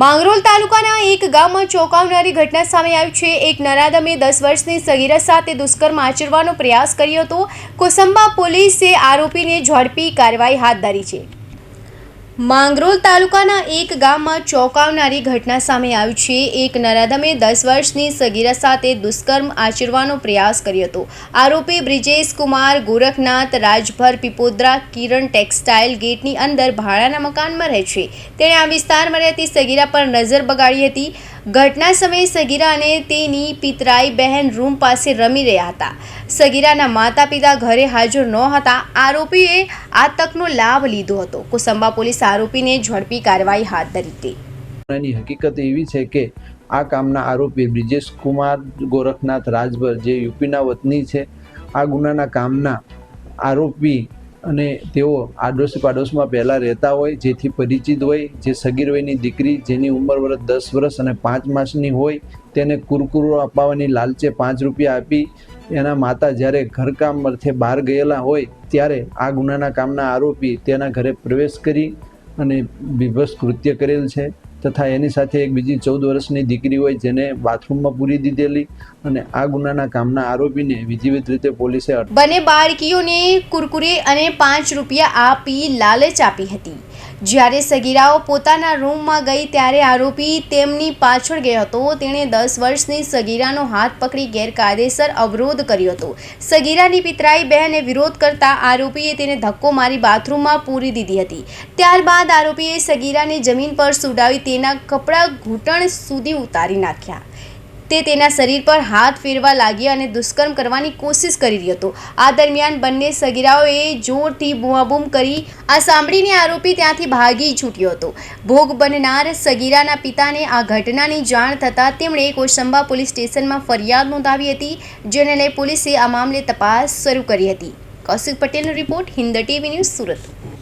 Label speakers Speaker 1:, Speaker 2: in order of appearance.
Speaker 1: માંગરોળ તાલુકાના એક ગામમાં ચોંકાવનારી ઘટના સામે આવી છે. એક નરાદમે દસ વર્ષની સગીરા સાથે દુષ્કર્મ આચરવાનો પ્રયાસ કર્યો હતો. કોસંબા પોલીસે આરોપીને ઝડપી કાર્યવાહી હાથ ધરી છે. માંગરોળ તાલુકાના એક ગામમાં ચોંકાવનારી ઘટના સામે આવી છે. એક નરાધમે દસ વર્ષની સગીરા સાથે દુષ્કર્મ આચરવાનો પ્રયાસ કર્યો હતો. આરોપી બ્રિજેશ કુમાર, ગોરખનાથ, રાજભર, પીપોદરા, કિરણ ટેક્સટાઇલ ગેટની અંદર ભાડાના મકાનમાં રહે છે. તેણે આ વિસ્તારમાં રહેતી સગીરા પર નજર બગાડી હતી. ઘટના સમયે સગીરા અને તેની પિતરાઈ બહેન રૂમ પાસે રમી રહ્યા હતા. સગીરાના માતા પિતા ઘરે હાજર ન હતા. આરોપીએ આ તકનો લાભ લીધો હતો. કોસંબા પોલીસ આરોપીને ઝડપી કાર્યવાહી હાથ ધરી હતી.
Speaker 2: હકીકત એવી છે કે આ કામના આરોપી બ્રિજેશ કુમાર ગોરખનાથ રાજભર, જે યુપીના વતની છે, આ ગુનાના કામના આરોપી અને તેઓ આડોશ પાડોશમાં પહેલાં રહેતા હોય, જેથી પરિચિત હોય, જે સગીર વયની દીકરી જેની ઉંમર વર્ષ દસ વર્ષ અને પાંચ માસની હોય, તેને કુરકુરો અપાવવાની લાલચે પાંચ રૂપિયા આપી, એના માતા જ્યારે ઘરકામ અર્થે બહાર ગયેલા હોય, ત્યારે આ ગુનાના કામના આરોપી તેના ઘરે પ્રવેશ કરી અને બીભત્સ કૃત્ય કરેલ છે. તથા એની સાથે એક બીજી ચૌદ વર્ષની દીકરી હોય જેને બાથરૂમમાં પૂરી દીધેલી અને આ ગુનાના કામના આરોપીને વિધિવત રીતે પોલીસે
Speaker 1: બંને બાળકીઓને કુરકુરે અને પાંચ રૂપિયા આપી લાલચ આપી હતી. જ્યારે સગીરાઓ પોતાના રૂમમાં ગઈ ત્યારે આરોપી તેમની પાછળ ગયો હતો. તેણે દસ વર્ષની સગીરાનો હાથ પકડી ગેરકાયદેસર અવરોધ કર્યો હતો. સગીરાની પિતરાઈ બહેને વિરોધ કરતા આરોપીએ તેને ધક્કો મારી બાથરૂમમાં પૂરી દીધી હતી. ત્યારબાદ આરોપીએ સગીરાને જમીન પર સુડાવી તેના કપડાં ઘૂંટણ સુધી ઉતારી નાખ્યા. તે તેના શરીર પર હાથ ફેરવા લાગ્યા અને દુષ્કર્મ કરવાની કોશિશ કરી રહ્યો હતો. આ દરમિયાન બંને સગીરાઓએ જોરથી બૂમાબૂમ કરી આ સાંભળીને આરોપી ત્યાંથી ભાગી છૂટ્યો હતો. ભોગ બનનાર સગીરાના પિતાને આ ઘટનાની જાણ થતાં તેમણે કોસંબા પોલીસ સ્ટેશનમાં ફરિયાદ નોંધાવી હતી, જેને લઈ પોલીસે આ મામલે તપાસ શરૂ કરી હતી. કૌશિક પટેલનો report Hind TV news Surat.